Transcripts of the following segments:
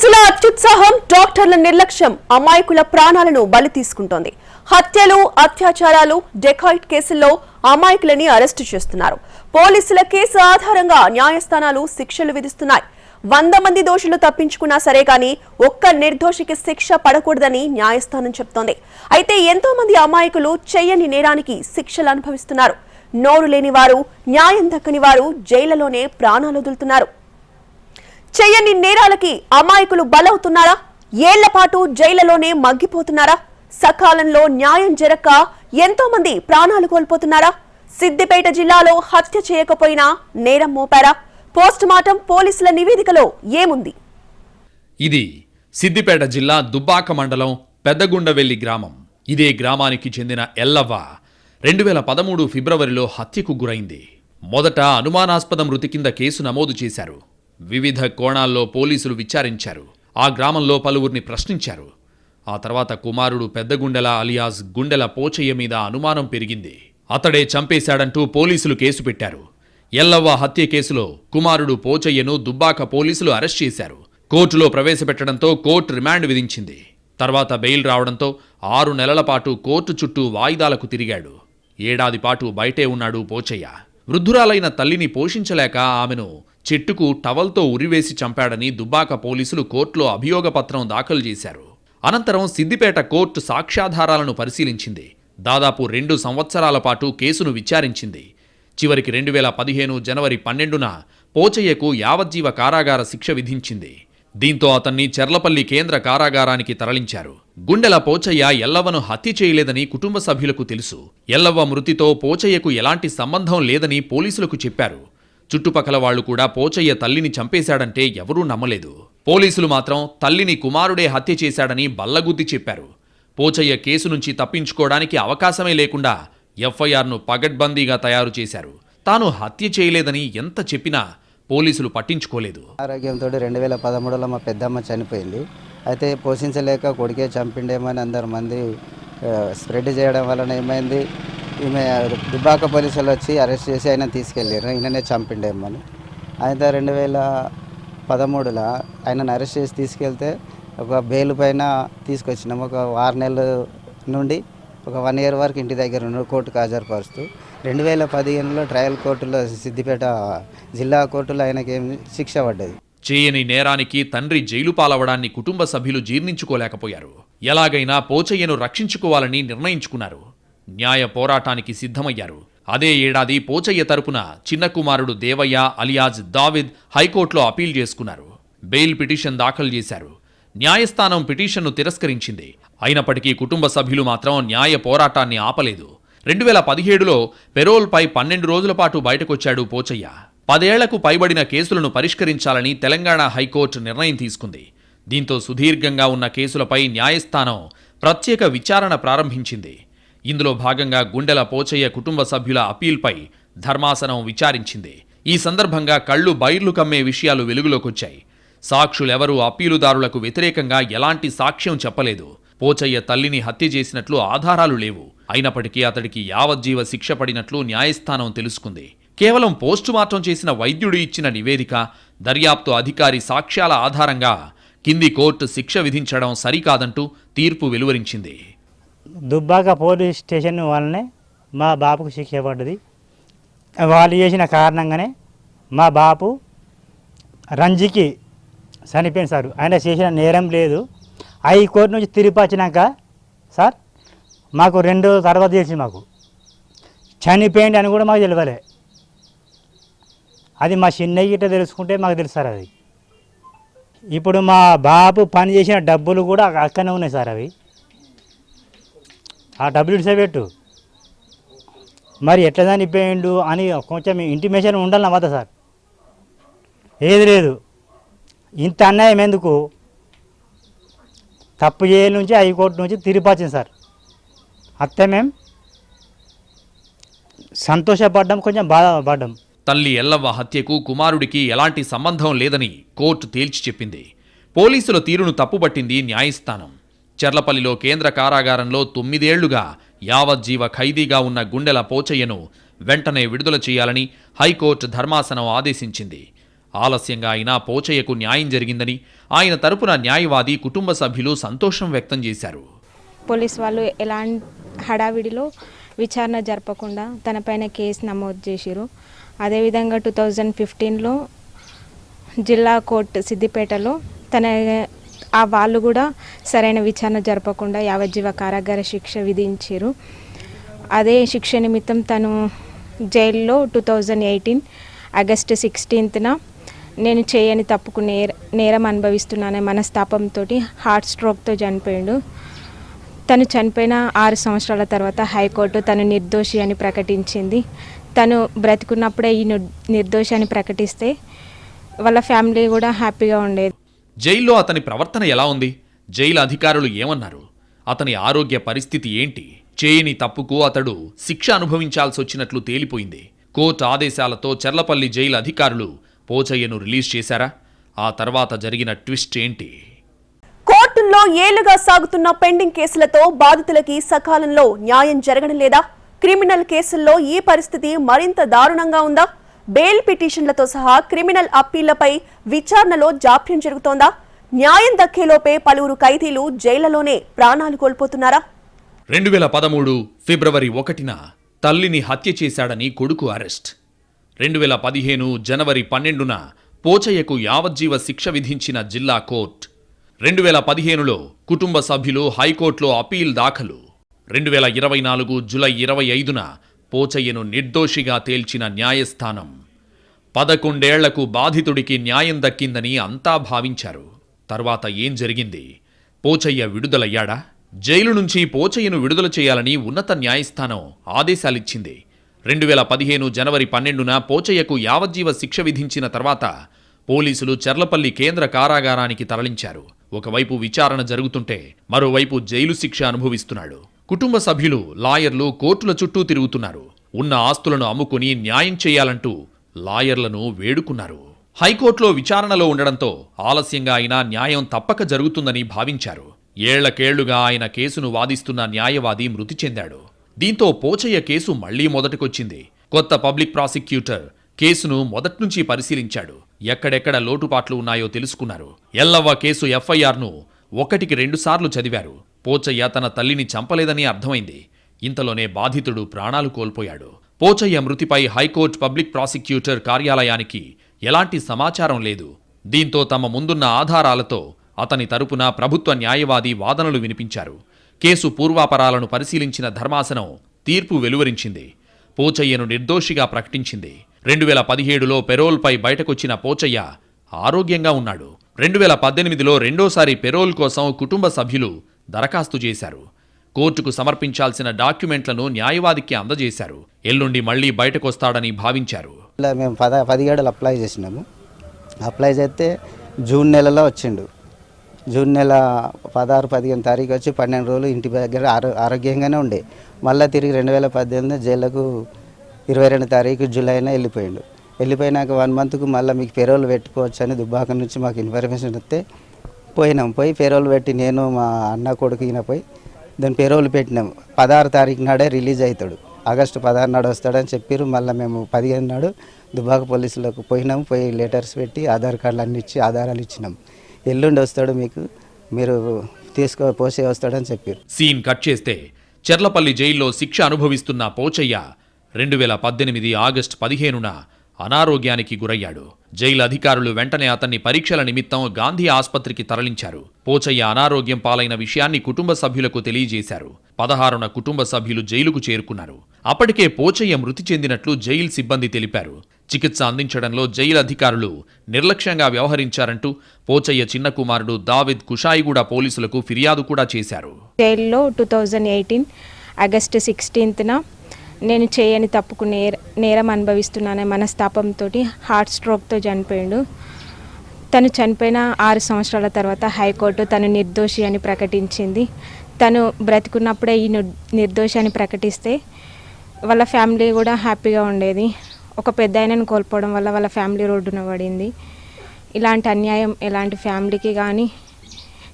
కేసుల అత్యుత్సాహం డాక్టర్ల నిర్లక్ష్యం అమాయకుల ప్రాణాలను బలి తీసుకుంటోంది. హత్యలు అత్యాచారాలు డెకాయిట్ కేసుల్లో అమాయకులని అరెస్టు చేస్తున్నారు. పోలీసుల కేసు ఆధారంగా న్యాయస్థానాలు శిక్షలు విధిస్తున్నాయి. వంద మంది దోషులు తప్పించుకున్నా సరే కానీ ఒక్క నిర్దోషికి శిక్ష పడకూడదని న్యాయస్థానం చెప్తోంది. అయితే ఎంతో మంది అమాయకులు చెయ్యని నేరానికి శిక్షలు అనుభవిస్తున్నారు. నోరు లేని వారు న్యాయం దక్కని వారు జైళ్ళలోనే ప్రాణాలు వదులుతున్నారు. చెయ్యని నేరాలకి అమాయకులు బలవుతున్నారా? ఏళ్ళ పాటు జైళ్ళలోనే మగ్గిపోతున్నారా? సకాలంలో న్యాయం జరక్క ఎంతో మంది ప్రాణాలు కోల్పోతున్నారా? సిద్దిపేట జిల్లాలో హత్య చేయకపోయినా నేరం మోపారా? పోస్ట్ మార్టం పోలీసుల నివేదికలో ఏముంది? ఇది సిద్దిపేట జిల్లా దుబ్బాక మండలం పెద్దగుండవెల్లి గ్రామం. ఇదే గ్రామానికి చెందిన ఎల్లవ్వ రెండు వేల పదమూడు ఫిబ్రవరిలో హత్యకు గురైంది. మొదట అనుమానాస్పద మృతి కింద కేసు నమోదు చేశారు. వివిధ కోణాల్లో పోలీసులు విచారించారు. ఆ గ్రామంలో పలువురిని ప్రశ్నించారు. ఆ తర్వాత కుమారుడు పెద్దగుండెల అలియాస్ గుండెల పోచయ్య మీద అనుమానం పెరిగింది. అతడే చంపేశాడంటూ పోలీసులు కేసు పెట్టారు. ఎల్లవ్వ హత్య కేసులో కుమారుడు పోచయ్యను దుబ్బాక పోలీసులు అరెస్ట్ చేశారు. కోర్టులో ప్రవేశపెట్టడంతో కోర్టు రిమాండ్ విధించింది. తర్వాత బెయిల్ రావడంతో ఆరు నెలల పాటు కోర్టు చుట్టూ వాయిదాలకు తిరిగాడు. ఏడాది పాటు బయటే ఉన్నాడు పోచయ్య. వృద్ధురాలైన తల్లిని పోషించలేక ఆమెను చెట్టుకు టవల్తో ఉరివేసి చంపాడని దుబ్బాక పోలీసులు కోర్టులో అభియోగపత్రం దాఖలు చేశారు. అనంతరం సిద్దిపేట కోర్టు సాక్ష్యాధారాలను పరిశీలించింది. దాదాపు రెండు సంవత్సరాల పాటు కేసును విచారించింది. చివరికి రెండు వేల పదిహేను జనవరి పన్నెండున పోచయ్యకు యావజ్జీవ కారాగార శిక్ష విధించింది. దీంతో అతన్ని చెర్లపల్లి కేంద్ర కారాగారానికి తరలించారు. గుండెల పోచయ్య ఎల్లవ్వను హత్య చేయలేదని కుటుంబ సభ్యులకు తెలుసు. ఎల్లవ్వ మృతితో పోచయ్యకు ఎలాంటి సంబంధం లేదని పోలీసులకు చెప్పారు. చుట్టుపక్కల వాళ్ళు కూడా పోచయ్య తల్లిని చంపేశాడంటే ఎవరూ నమ్మలేదు. పోలీసులు మాత్రం తల్లిని కుమారుడే హత్య చేశాడని బల్లగుద్ది చెప్పారు. పోచయ్య కేసు నుంచి తప్పించుకోవడానికి అవకాశమే లేకుండా ఎఫ్ఐఆర్ను పగడ్బందీగా తయారు చేశారు. తాను హత్య చేయలేదని ఎంత చెప్పినా పోలీసులు పట్టించుకోలేదు. ఆరోగ్యంతో రెండు వేల పదమూడులో మా పెద్దమ్మ చనిపోయింది. అయితే పోషించలేక కొడుకే చంపిండేమని అందరు మంది స్ప్రెడ్ చేయడం వలన ఏమైంది? ఈమె దుబ్బాక పోలీసులు వచ్చి అరెస్ట్ చేసి ఆయన తీసుకెళ్ళారు ఈయననే చంపిండేమని అయితే రెండు వేల పదమూడులో ఆయనను అరెస్ట్ చేసి తీసుకెళ్తే ఒక బెయిల్ పైన తీసుకొచ్చినాము. ఒక ఆరు నెలల నుండి ఒక వన్ ఇయర్ వరకు ఇంటి దగ్గర ఉన్న కోర్టుకు హాజరుపరుస్తూ రెండు వేల పదిహేనులో ట్రయల్ కోర్టులో సిద్దిపేట జిల్లా కోర్టులో ఆయనకి శిక్ష పడ్డది. చేయని నేరానికి తండ్రి జైలు పాలవడాన్ని కుటుంబ సభ్యులు జీర్ణించుకోలేకపోయారు. ఎలాగైనా పోచయ్యను రక్షించుకోవాలని నిర్ణయించుకున్నారు. న్యాయ పోరాటానికి సిద్ధమయ్యారు. అదే ఏడాది పోచయ్య తరపున చిన్న కుమారుడు దేవయ్య అలియాజ్ దావిద్ హైకోర్టులో అపీల్ చేసుకున్నారు. బెయిల్ పిటిషన్ దాఖలు చేశారు. న్యాయస్థానం పిటిషన్ను తిరస్కరించింది. అయినప్పటికీ కుటుంబ సభ్యులు మాత్రం న్యాయ పోరాటాన్ని ఆపలేదు. రెండు వేల పదిహేడులో పెరోల్పై పన్నెండు రోజుల పాటు బయటకొచ్చాడు పోచయ్య. పదేళ్ళకు పైబడిన కేసులను పరిష్కరించాలని తెలంగాణ హైకోర్టు నిర్ణయం తీసుకుంది. దీంతో సుదీర్ఘంగా ఉన్న కేసులపై న్యాయస్థానం ప్రత్యేక విచారణ ప్రారంభించింది. ఇందులో భాగంగా గుండెల పోచయ్య కుటుంబ సభ్యుల అప్పీల్పై ధర్మాసనం విచారించింది. ఈ సందర్భంగా కళ్ళు బైర్లు కమ్మే విషయాలు వెలుగులోకొచ్చాయి. సాక్షులెవరూ అప్పీలుదారులకు వ్యతిరేకంగా ఎలాంటి సాక్ష్యం చెప్పలేదు. పోచయ్య తల్లిని హత్య చేసినట్లు ఆధారాలు లేవు. అయినప్పటికీ అతడికి యావజ్జీవ శిక్ష పడినట్లు న్యాయస్థానం తెలుసుకుంది. కేవలం పోస్టుమార్టం చేసిన వైద్యుడు ఇచ్చిన నివేదిక దర్యాప్తు అధికారి సాక్ష్యాల ఆధారంగా కింది కోర్టు శిక్ష విధించడం సరికాదంటూ తీర్పు వెలువరించింది. దుబ్బాక పోలీస్ స్టేషన్ వల్లనే మా బాపుకు శిక్ష పడ్డది. వాళ్ళు చేసిన కారణంగానే మా బాపు రంజికి చనిపోయింది సార్. ఆయన చేసిన నేరం లేదు. హైకోర్టు నుంచి తిరిగి వచ్చినాక సార్ మాకు రెండు తర్వాత తెలిసి మాకు. చనిపోయింది అని కూడా మాకు తెలియలే అది మా చిన్నయ్య గిట్ట తెలుసుకుంటే మాకు తెలుసు సార్ అది. ఇప్పుడు మా బాబు పని చేసిన డబ్బులు కూడా అక్కడనే ఉన్నాయి సార్ అవి. ఆ డబ్బులు ఇడిసే మరి ఎట్లా చనిపోయిండు అని కొంచెం ఇంటిమేషన్ ఉండాలి నా వద్ద సార్. ఏది లేదు. ఇంత అన్యాయం ఎందుకు? తప్పు చేయల నుంచి హైకోర్టు నుంచి తిరిపాచింది సార్. అత్తే మేము సంతోషపడ్డాం కొంచెం బాధపడ్డాం. తల్లి ఎల్లవ్వ హత్యకు కుమారుడికి ఎలాంటి సంబంధం లేదని కోర్టు తేల్చి చెప్పింది. పోలీసుల తీరును తప్పుబట్టింది న్యాయస్థానం. చెర్లపల్లిలో కేంద్ర కారాగారంలో తొమ్మిదేళ్ళుగా యావజ్జీవ ఖైదీగా ఉన్న గుండెల పోచయ్యను వెంటనే విడుదల చేయాలని హైకోర్టు ధర్మాసనం ఆదేశించింది. ఆలస్యంగా అయినా పోచయ్యకు న్యాయం జరిగిందని ఆయన తరపున న్యాయవాది కుటుంబ సభ్యులు సంతోషం వ్యక్తం చేశారు. పోలీస్ వాళ్ళు ఎలాంటి హడావిడిలో విచారణ జరపకుండా తనపైన కేసు నమోదు చేసిరు అదేవిధంగా టూ థౌజండ్ ఫిఫ్టీన్లో జిల్లా కోర్టు సిద్దిపేటలో తన ఆ వాళ్ళు కూడా సరైన విచారణ జరపకుండా యావజ్జీవ కారాగార శిక్ష విధించారు అదే శిక్ష నిమిత్తం తను జైల్లో టూ థౌజండ్ ఎయిటీన్ ఆగస్టు సిక్స్టీన్త్న నేను చేయని తప్పుకు నేర నేరం అనుభవిస్తున్నానే మనస్తాపంతో హార్ట్ స్ట్రోక్తో చనిపోయాడు. తను చనిపోయిన ఆరు సంవత్సరాల తర్వాత హైకోర్టు తను నిర్దోషి అని ప్రకటించింది. తను బ్రతికున్నప్పుడే ఈ నిర్దోషి అని ప్రకటిస్తే వాళ్ళ ఫ్యామిలీ కూడా హ్యాపీగా ఉండేది. జైల్లో అతని ప్రవర్తన ఎలా ఉంది? జైలు అధికారులు ఏమన్నారు? అతని ఆరోగ్య పరిస్థితి ఏంటి? చేయని తప్పుకు అతడు శిక్ష అనుభవించాల్సి వచ్చినట్లు తేలిపోయింది. కోర్టు ఆదేశాలతో చెర్లపల్లి జైలు అధికారులు పోచయ్యను రిలీజ్ చేశారా? ఆ తర్వాత జరిగిన ట్విస్ట్ ఏంటి? కోర్టుల్లో ఏళ్ళుగా సాగుతున్న పెండింగ్ కేసులతో బాధితులకి సకాలంలో న్యాయం జరగడం లేదా? క్రిమినల్ కేసుల్లో ఈ పరిస్థితి మరింత దారుణంగా ఉందా? బెయిల్ పిటిషన్లతో సహా క్రిమినల్ అప్పీళ్ళపై విచారణలో జాప్యం జరుగుతోందా? న్యాయం దక్కేలోపే పలువురు ఖైదీలు జైళ్ళలోనే ప్రాణాలు కోల్పోతున్నారా? రెండు వేల పదమూడు ఫిబ్రవరి ఒకటిన తల్లిని హత్య చేశాడని కొడుకు అరెస్ట్. రెండు వేల పదిహేను జనవరి పన్నెండున పోచయ్యకు యావజ్జీవ శిక్ష విధించిన జిల్లా కోర్ట్. రెండు వేల పదిహేనులో కుటుంబ సభ్యులు హైకోర్టులో అపీల్ దాఖలు. రెండు వేల ఇరవై నాలుగు జులై ఇరవై ఐదున పోచయ్యను నిర్దోషిగా తేల్చిన న్యాయస్థానం. పదకొండేళ్ళకు బాధితుడికి న్యాయం దక్కిందని అంతా భావించారు. తర్వాత ఏం జరిగింది? పోచయ్య విడుదలయ్యాడా? జైలు నుంచి పోచయ్యను విడుదల చేయాలని ఉన్నత న్యాయస్థానం ఆదేశాలిచ్చింది. రెండు వేల పదిహేను జనవరి పన్నెండున పోచయ్యకు యావజ్జీవ శిక్ష విధించిన తర్వాత పోలీసులు చెర్లపల్లి కేంద్ర కారాగారానికి తరలించారు. ఒకవైపు విచారణ జరుగుతుంటే మరోవైపు జైలు శిక్ష అనుభవిస్తున్నాడు. కుటుంబ సభ్యులు లాయర్లు కోర్టుల చుట్టూ తిరుగుతున్నారు. ఉన్న ఆస్తులను అమ్ముకుని న్యాయం చేయాలంటూ లాయర్లను వేడుకున్నారు. హైకోర్టులో విచారణలో ఉండడంతో ఆలస్యంగా అయినా న్యాయం తప్పక జరుగుతుందని భావించారు. ఏళ్ళకేళ్ళుగా ఆయన కేసును వాదిస్తున్న న్యాయవాది మృతి చెందాడు. దీంతో పోచయ్య కేసు మళ్ళీ మొదటికొచ్చింది. కొత్త పబ్లిక్ ప్రాసిక్యూటర్ కేసును మొదట్నుంచి పరిశీలించాడు. ఎక్కడెక్కడ లోటుపాట్లు ఉన్నాయో తెలుసుకున్నారు. ఎల్లవ్వ కేసు ఎఫ్ఐఆర్ను ఒకటికి రెండుసార్లు చదివారు. పోచయ్య తన తల్లిని చంపలేదని అర్థమైంది. ఇంతలోనే బాధితుడు ప్రాణాలు కోల్పోయాడు. పోచయ్య మృతిపై హైకోర్టు పబ్లిక్ ప్రాసిక్యూటర్ కార్యాలయానికి ఎలాంటి సమాచారం లేదు. దీంతో తమ ముందున్న ఆధారాలతో అతని తరపున ప్రభుత్వ న్యాయవాది వాదనలు వినిపించారు. కేసు పూర్వాపరాలను పరిశీలించిన ధర్మాసనం తీర్పు వెలువరించింది. పోచయ్యను నిర్దోషిగా ప్రకటించింది. రెండు వేల పదిహేడులో పెరోల్పై బయటకొచ్చిన పోచయ్య ఆరోగ్యంగా ఉన్నాడు. రెండు వేల పద్దెనిమిదిలో రెండోసారి పెరోల్ కోసం కుటుంబ సభ్యులు దరఖాస్తు చేశారు. కోర్టుకు సమర్పించాల్సిన డాక్యుమెంట్లను న్యాయవాదికి అందజేశారు. ఎల్లుండి మళ్ళీ బయటకొస్తాడని భావించారు. ఇలా మేము పద పదిహేడులు అప్లై చేసినాము. అప్లై చేస్తే జూన్ నెలలో వచ్చిండు. జూన్ నెల పదహారు పదిహేను తారీఖు వచ్చి పన్నెండు రోజులు ఇంటి దగ్గర ఆరో ఆరోగ్యంగానే ఉండే. మళ్ళీ తిరిగి రెండు వేల పద్దెనిమిది జైలకు ఇరవై రెండు తారీఖు జూలైన వెళ్ళిపోయిండు. వెళ్ళిపోయినాక వన్ మంత్కు మళ్ళీ మీకు పెరోల్ పెట్టుకోవచ్చు అని దుబ్బాక నుంచి మాకు ఇన్ఫర్మేషన్ వస్తే పోయినాం. పోయి పెరోలు పెట్టి నేను మా అన్న కొడుకు ఈయన పోయి దాని పెరోల్ పెట్టినాం పదహారు తారీఖు నాడే రిలీజ్ అవుతాడు. ఆగస్టు పదహారు నాడు వస్తాడని చెప్పారు. మళ్ళీ మేము పదిహేను నాడు దుబాక పోలీసులకు పోయినాం. పోయి లెటర్స్ పెట్టి ఆధార్ కార్డులు అన్ని ఇచ్చి ఆధారాలు ఇచ్చినాం. ఎల్లుండి వస్తాడు మీకు. మీరు తీసుకో పోసే వస్తాడని చెప్పారు. సీన్ కట్ చేస్తే చెర్లపల్లి జైల్లో శిక్ష అనుభవిస్తున్న పోచయ్య రెండు వేల పద్దెనిమిది ఆగస్టు పదిహేనున అనారోగ్యానికి గురయ్యాడు. జైలు అధికారులు వెంటనే అతన్ని పరీక్షల నిమిత్తం గాంధీ ఆస్పత్రికి తరలించారు. పోచయ్య అనారోగ్యం పాలైన విషయాన్ని కుటుంబ సభ్యులకు తెలియజేశారు. పదహారున కుటుంబ సభ్యులు జైలుకు చేరుకున్నారు. అప్పటికే పోచయ్య మృతి చెందినట్లు జైలు సిబ్బంది తెలిపారు. చికిత్స అందించడంలో జైలు అధికారులు నిర్లక్ష్యంగా వ్యవహరించారంటూ పోచయ్య చిన్న కుమారుడు దావిద్ కుషాయిగూడ పోలీసులకు ఫిర్యాదు కూడా చేశారు. జైల్లో టూ థౌజండ్ ఎయిటీన్ ఆగస్టు సిక్స్టీన్త్న నేను చేయని తప్పుకు నేర నేరం అనుభవిస్తున్నానే మనస్తాపంతో హార్ట్ స్ట్రోక్తో చనిపోయాడు. తను చనిపోయిన ఆరు సంవత్సరాల తర్వాత హైకోర్టు తను నిర్దోషి అని ప్రకటించింది. తను బ్రతికున్నప్పుడే ఈ నిర్- నిర్దోషి అని ప్రకటిస్తే వాళ్ళ ఫ్యామిలీ కూడా హ్యాపీగా ఉండేది. ఒక పెద్ద ఆయనను కోల్పోవడం వల్ల వాళ్ళ ఫ్యామిలీ రోడ్డున పడింది. ఇలాంటి అన్యాయం ఎలాంటి ఫ్యామిలీకి కానీ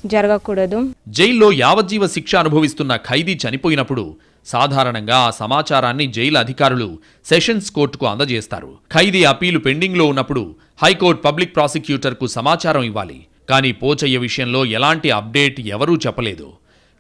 జరగకూడదు. జైల్లో యావజ్జీవ శిక్ష అనుభవిస్తున్న ఖైదీ చనిపోయినప్పుడు సాధారణంగా ఆ సమాచారాన్ని జైలు అధికారులు సెషన్స్ కోర్టుకు అందజేస్తారు. ఖైదీ అపీలు పెండింగ్లో ఉన్నప్పుడు హైకోర్టు పబ్లిక్ ప్రాసిక్యూటర్కు సమాచారం ఇవ్వాలి. కానీ పోచయ్య విషయంలో ఎలాంటి అప్డేట్ ఎవరూ చెప్పలేదు.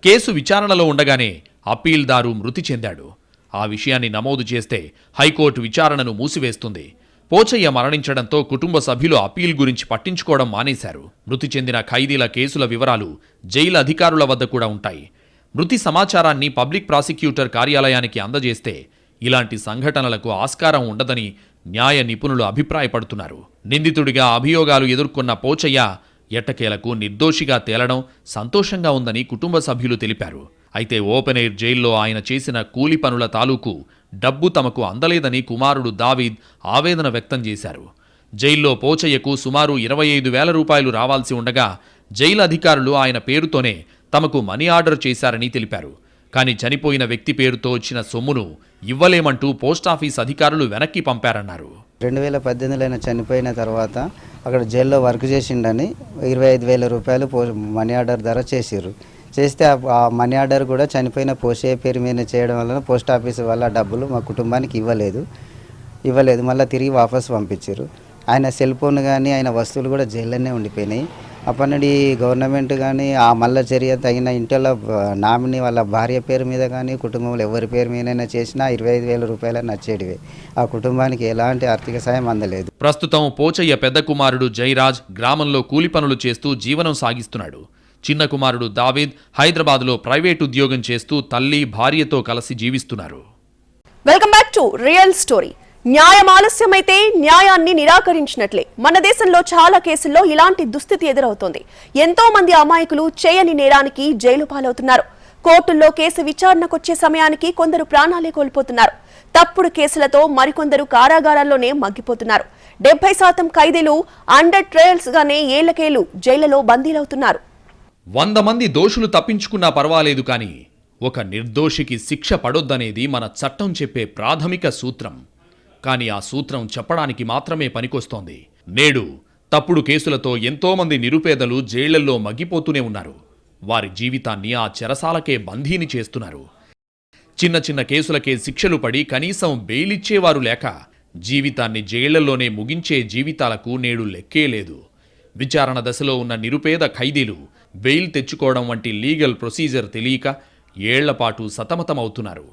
కేసు విచారణలో ఉండగానే అప్పీల్దారు మృతి చెందాడు. ఆ విషయాన్ని నమోదు చేస్తే హైకోర్టు విచారణను మూసివేస్తుంది. పోచయ్య మరణించడంతో కుటుంబ సభ్యులు అప్పీల్ గురించి పట్టించుకోవడం మానేశారు. మృతి చెందిన ఖైదీల కేసుల వివరాలు జైలు అధికారుల వద్ద కూడా ఉంటాయి. మృతి సమాచారాన్ని పబ్లిక్ ప్రాసిక్యూటర్ కార్యాలయానికి అందజేస్తే ఇలాంటి సంఘటనలకు ఆస్కారం ఉండదని న్యాయ నిపుణులు అభిప్రాయపడుతున్నారు. నిందితుడిగా అభియోగాలు ఎదుర్కొన్న పోచయ్య ఎట్టకేలకు నిర్దోషిగా తేలడం సంతోషంగా ఉందని కుటుంబ సభ్యులు తెలిపారు. అయితే ఓపెన్ ఎయిర్ జైల్లో ఆయన చేసిన కూలి పనుల తాలూకు డబ్బు తమకు అందలేదని కుమారుడు దావీద్ ఆవేదన వ్యక్తం చేశారు. జైల్లో పోచయ్యకు సుమారు ఇరవై ఐదు వేల రూపాయలు రావాల్సి ఉండగా జైలు అధికారులు ఆయన పేరుతోనే తమకు మనీ ఆర్డర్ చేశారని తెలిపారు. కానీ చనిపోయిన వ్యక్తి పేరుతో వచ్చిన సొమ్మును ఇవ్వలేమంటూ పోస్టాఫీస్ అధికారులు వెనక్కి పంపారన్నారు. రెండు వేల పద్దెనిమిదిలో ఆయన చనిపోయిన తర్వాత అక్కడ జైల్లో వర్క్ చేసిండని ఇరవై ఐదు వేల రూపాయలు పో మనీ ఆర్డర్ ధర చేసిరు చేస్తే ఆ- మనీ ఆర్డర్ కూడా చనిపోయిన పోషే పేరు మీద చేయడం వలన పోస్ట్ ఆఫీస్ వల్ల డబ్బులు మా కుటుంబానికి ఇవ్వలేదు. ఇవ్వలేదు. మళ్ళీ తిరిగి వాపస్ పంపించారు. ఆయన సెల్ ఫోన్ కానీ ఆయన వస్తువులు కూడా జైల్లోనే ఉండిపోయినాయి. అప్పటి నుండి గవర్నమెంట్ కానీ ఆ మల్ల చర్య తగిన ఇంట్లో నామిని వాళ్ళ భార్య పేరు మీద కానీ కుటుంబంలో ఎవరి పేరు మీదైనా చేసినా ఇరవై ఐదు వేల రూపాయలు నచ్చేటివే. ఆ కుటుంబానికి ఎలాంటి ఆర్థిక సాయం అందలేదు. ప్రస్తుతం పోచయ్య పెద్ద కుమారుడు జయరాజ్ గ్రామంలో కూలి పనులు చేస్తూ జీవనం సాగిస్తున్నాడు. చిన్న కుమారుడు దావీద్ హైదరాబాద్లో ప్రైవేట్ ఉద్యోగం చేస్తూ తల్లి భార్యతో కలిసి జీవిస్తున్నారు. Welcome back to real story న్యాయం ఆలస్యమైతే న్యాయాన్ని నిరాకరించినట్లే. మన దేశంలో చాలా కేసుల్లో ఇలాంటి దుస్థితి ఎదురవుతోంది. ఎంతో మంది అమాయకులు చేయని నేరానికి జైలు పాలవుతున్నారు. కోర్టుల్లో కేసు విచారణకొచ్చే సమయానికి కొందరు ప్రాణాలే కోల్పోతున్నారు. తప్పుడు కేసులతో మరికొందరు కారాగారాల్లోనే మగ్గిపోతున్నారు. డెబ్బై శాతం ఖైదీలు అండర్ ట్రయల్స్ గానే ఏళ్ళకేళ్ళు జైళ్ళలో బందీలవుతున్నారు. వంద మంది దోషులు తప్పించుకున్నా పర్వాలేదు కానీ ఒక నిర్దోషికి శిక్ష పడొద్దనేది మన చట్టం చెప్పే ప్రాథమిక సూత్రం. కానీ ఆ సూత్రం చెప్పడానికి మాత్రమే పనికొస్తోంది. నేడు తప్పుడు కేసులతో ఎంతోమంది నిరుపేదలు జైళ్ళల్లో మగ్గిపోతూనే ఉన్నారు. వారి జీవితాన్ని ఆ చెరసాలకే బందీని చేస్తున్నారు. చిన్న చిన్న కేసులకే శిక్షలు పడి కనీసం బెయిలిచ్చేవారు లేక జీవితాన్ని జైళ్ళలోనే ముగించే జీవితాలకు నేడు లెక్కే లేదు. విచారణ దశలో ఉన్న నిరుపేద ఖైదీలు బెయిల్ తెచ్చుకోవడం వంటి లీగల్ ప్రొసీజర్ తెలియక ఏళ్ళపాటు సతమతమవుతున్నారు.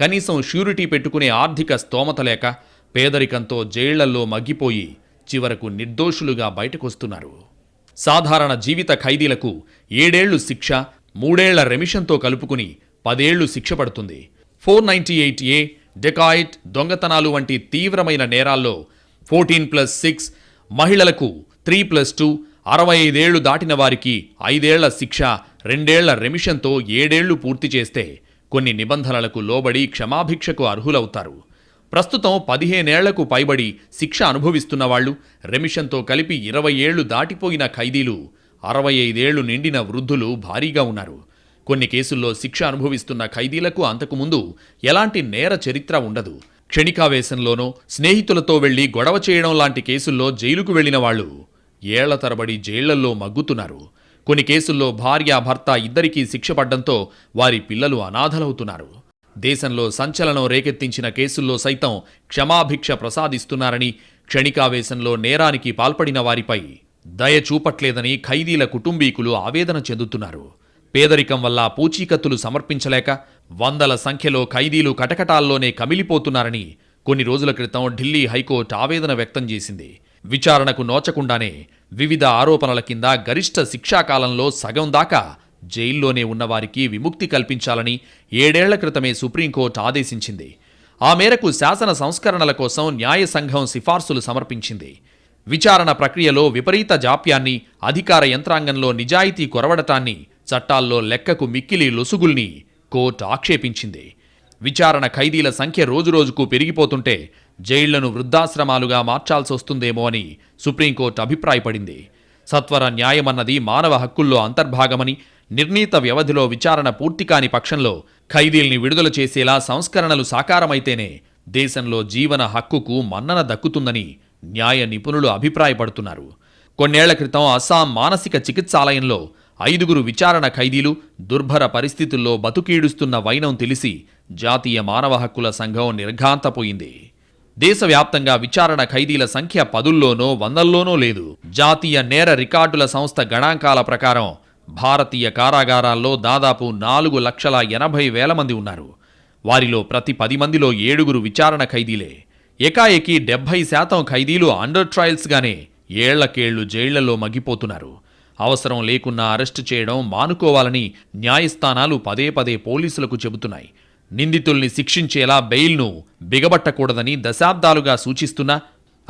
కనీసం ష్యూరిటీ పెట్టుకునే ఆర్థిక స్తోమత లేక పేదరికంతో జైళ్ళల్లో మగ్గిపోయి చివరకు నిర్దోషులుగా బయటకొస్తున్నారు. సాధారణ జీవిత ఖైదీలకు ఏడేళ్ళు శిక్ష మూడేళ్ళ రెమిషన్తో కలుపుకుని పదేళ్ళు శిక్ష పడుతుంది. Four ninety eight A dacoit దొంగతనాలు వంటి తీవ్రమైన నేరాల్లో ఫోర్టీన్ ప్లస్ సిక్స్ మహిళలకు త్రీ ప్లస్ టూ అరవై ఐదేళ్ళు దాటిన వారికి ఐదేళ్ళ శిక్ష రెండేళ్ళ రెమిషన్తో ఏడేళ్ళు పూర్తి చేస్తే కొన్ని నిబంధనలకు లోబడి క్షమాభిక్షకు అర్హులవుతారు. ప్రస్తుతం పదిహేనేళ్ళకు పైబడి శిక్ష అనుభవిస్తున్న వాళ్ళు రెమిషన్తో కలిపి ఇరవై ఏళ్ళు దాటిపోయిన ఖైదీలు అరవై ఐదేళ్ళు నిండిన వృద్ధులు భారీగా ఉన్నారు. కొన్ని కేసుల్లో శిక్ష అనుభవిస్తున్న ఖైదీలకు అంతకుముందు ఎలాంటి నేర చరిత్ర ఉండదు. క్షణికావేశంలోనో స్నేహితులతో వెళ్ళి గొడవ చేయడం లాంటి కేసుల్లో జైలుకు వెళ్ళిన వాళ్ళు ఏళ్ళ తరబడి జైళ్ళల్లో మగ్గుతున్నారు. కొన్ని కేసుల్లో భార్య భర్త ఇద్దరికీ శిక్ష పడ్డంతో వారి పిల్లలు అనాథలవుతున్నారు. దేశంలో సంచలనం రేకెత్తించిన కేసుల్లో సైతం క్షమాభిక్ష ప్రసాదిస్తున్నారని క్షణికావేశంలో నేరానికి పాల్పడిన వారిపై దయ చూపట్లేదని ఖైదీల కుటుంబీకులు ఆవేదన చెందుతున్నారు. పేదరికం వల్ల పూచీకత్తులు సమర్పించలేక వందల సంఖ్యలో ఖైదీలు కటకటాల్లోనే కమిలిపోతున్నారని కొన్ని రోజుల క్రితం ఢిల్లీ హైకోర్టు ఆవేదన వ్యక్తం చేసింది. విచారణకు నోచకుండానే వివిధ ఆరోపణల కింద గరిష్ట శిక్షాకాలంలో సగం దాకా జైల్లోనే ఉన్నవారికి విముక్తి కల్పించాలని ఏడేళ్ళ క్రితమే సుప్రీంకోర్టు ఆదేశించింది. ఆ మేరకు శాసన సంస్కరణల కోసం న్యాయ సంఘం సిఫార్సులు సమర్పించింది. విచారణ ప్రక్రియలో విపరీత జాప్యాన్ని అధికార యంత్రాంగంలో నిజాయితీ కొరవడటాన్ని చట్టాల్లో లెక్కకు మిక్కిలి లొసుగుల్ని కోర్టు ఆక్షేపించింది. విచారణ ఖైదీల సంఖ్య రోజురోజుకు పెరిగిపోతుంటే జైళ్ళను వృద్ధాశ్రమాలుగా మార్చాల్సి వస్తుందేమో అని సుప్రీంకోర్టు అభిప్రాయపడింది. సత్వర న్యాయమన్నది మానవ హక్కుల్లో అంతర్భాగమని నిర్ణీత వ్యవధిలో విచారణ పూర్తి కాని పక్షంలో ఖైదీల్ని విడుదల చేసేలా సంస్కరణలు సాకారమైతేనే దేశంలో జీవన హక్కుకు మన్నన దక్కుతుందని న్యాయ నిపుణులు అభిప్రాయపడుతున్నారు. కొన్నేళ్ళ క్రితం అస్సాం మానసిక చికిత్సాలయంలో ఐదుగురు విచారణ ఖైదీలు దుర్భర పరిస్థితుల్లో బతుకీడుస్తున్న వైనం తెలిసి జాతీయ మానవ హక్కుల సంఘం నిర్ఘాంతపోయింది. దేశవ్యాప్తంగా విచారణ ఖైదీల సంఖ్య పదుల్లోనో వందల్లోనో లేదు. జాతీయ నేర రికార్డుల సంస్థ గణాంకాల ప్రకారం భారతీయ కారాగారాల్లో దాదాపు నాలుగు లక్షల ఎనభై వేల మంది ఉన్నారు. వారిలో ప్రతి పది మందిలో ఏడుగురు విచారణ ఖైదీలే. ఏకాఏకి డెబ్బై శాతం ఖైదీలు అండర్ ట్రయల్స్గానే ఏళ్ళకేళ్ళు జైళ్ళలో మగ్గిపోతున్నారు. అవసరం లేకున్నా అరెస్టు చేయడం మానుకోవాలని న్యాయస్థానాలు పదే పదే పోలీసులకు చెబుతున్నాయి. నిందితుల్ని శిక్షించేలా బెయిల్ను బిగబట్టకూడదని దశాబ్దాలుగా సూచిస్తున్నా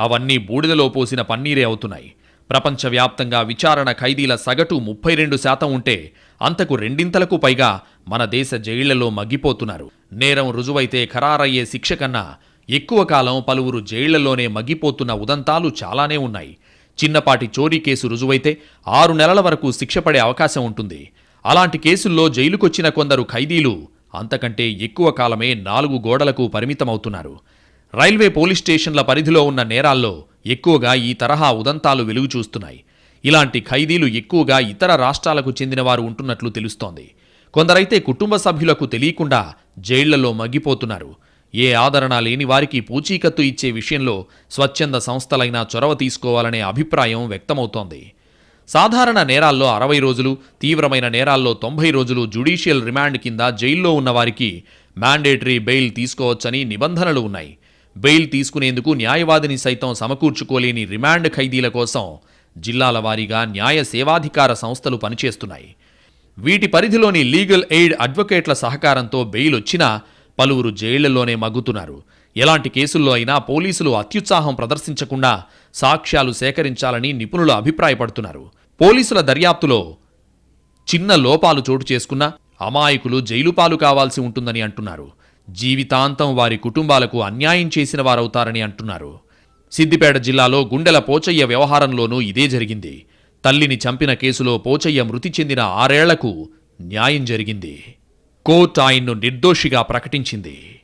అవన్నీ బూడిదలో పోసిన పన్నీరే అవుతున్నాయి. ప్రపంచవ్యాప్తంగా విచారణ ఖైదీల సగటు ముప్పై రెండు శాతం ఉంటే అంతకు రెండింతలకు పైగా మన దేశ జైళ్ళలో మగ్గిపోతున్నారు. నేరం రుజువైతే ఖరారయ్యే శిక్ష కన్నా ఎక్కువ కాలం పలువురు జైళ్ళలోనే మగ్గిపోతున్న ఉదంతాలు చాలానే ఉన్నాయి. చిన్నపాటి చోరీ కేసు రుజువైతే ఆరు నెలల వరకు శిక్ష పడే అవకాశం ఉంటుంది. అలాంటి కేసుల్లో జైలుకొచ్చిన కొందరు ఖైదీలు అంతకంటే ఎక్కువ కాలమే నాలుగు గోడలకు పరిమితమవుతున్నారు. రైల్వే పోలీస్ స్టేషన్ల పరిధిలో ఉన్న నేరాల్లో ఎక్కువగా ఈ తరహా ఉదంతాలు వెలుగు చూస్తున్నాయి. ఇలాంటి ఖైదీలు ఎక్కువగా ఇతర రాష్ట్రాలకు చెందినవారు ఉంటున్నట్లు తెలుస్తోంది. కొందరైతే కుటుంబ సభ్యులకు తెలియకుండా జైళ్ళలో మగ్గిపోతున్నారు. ఏ ఆదరణ లేని వారికి పూచీకత్తు ఇచ్చే విషయంలో స్వచ్ఛంద సంస్థలైనా చొరవ తీసుకోవాలనే అభిప్రాయం వ్యక్తమవుతోంది. సాధారణ నేరాల్లో అరవై రోజులు తీవ్రమైన నేరాల్లో తొంభై రోజులు జ్యుడీషియల్ రిమాండ్ కింద జైల్లో ఉన్నవారికి మ్యాండేటరీ బెయిల్ తీసుకోవచ్చని నిబంధనలు ఉన్నాయి. బెయిల్ తీసుకునేందుకు న్యాయవాదిని సైతం సమకూర్చుకోలేని రిమాండ్ ఖైదీల కోసం జిల్లాల వారీగా న్యాయ సేవాధికార సంస్థలు పనిచేస్తున్నాయి. వీటి పరిధిలోని లీగల్ ఎయిడ్ అడ్వకేట్ల సహకారంతో బెయిల్ వచ్చినా పలువురు జైళ్ళలోనే మగ్గుతున్నారు. ఎలాంటి కేసుల్లో అయినా పోలీసులు అత్యుత్సాహం ప్రదర్శించకుండా సాక్ష్యాలు సేకరించాలని నిపుణులు అభిప్రాయపడుతున్నారు. పోలీసుల దర్యాప్తులో చిన్న లోపాలు చోటు చేసుకున్నా అమాయకులు జైలుపాలు కావాల్సి ఉంటుందని అంటున్నారు. జీవితాంతం వారి కుటుంబాలకు అన్యాయం చేసిన వారవుతారని అంటున్నారు. సిద్దిపేట జిల్లాలో గుండెల పోచయ్య వ్యవహారంలోనూ ఇదే జరిగింది. తల్లిని చంపిన కేసులో పోచయ్య మృతి చెందిన ఆరేళ్ళకు న్యాయం జరిగింది. కోర్టు ఆయన్ను నిర్దోషిగా ప్రకటించింది.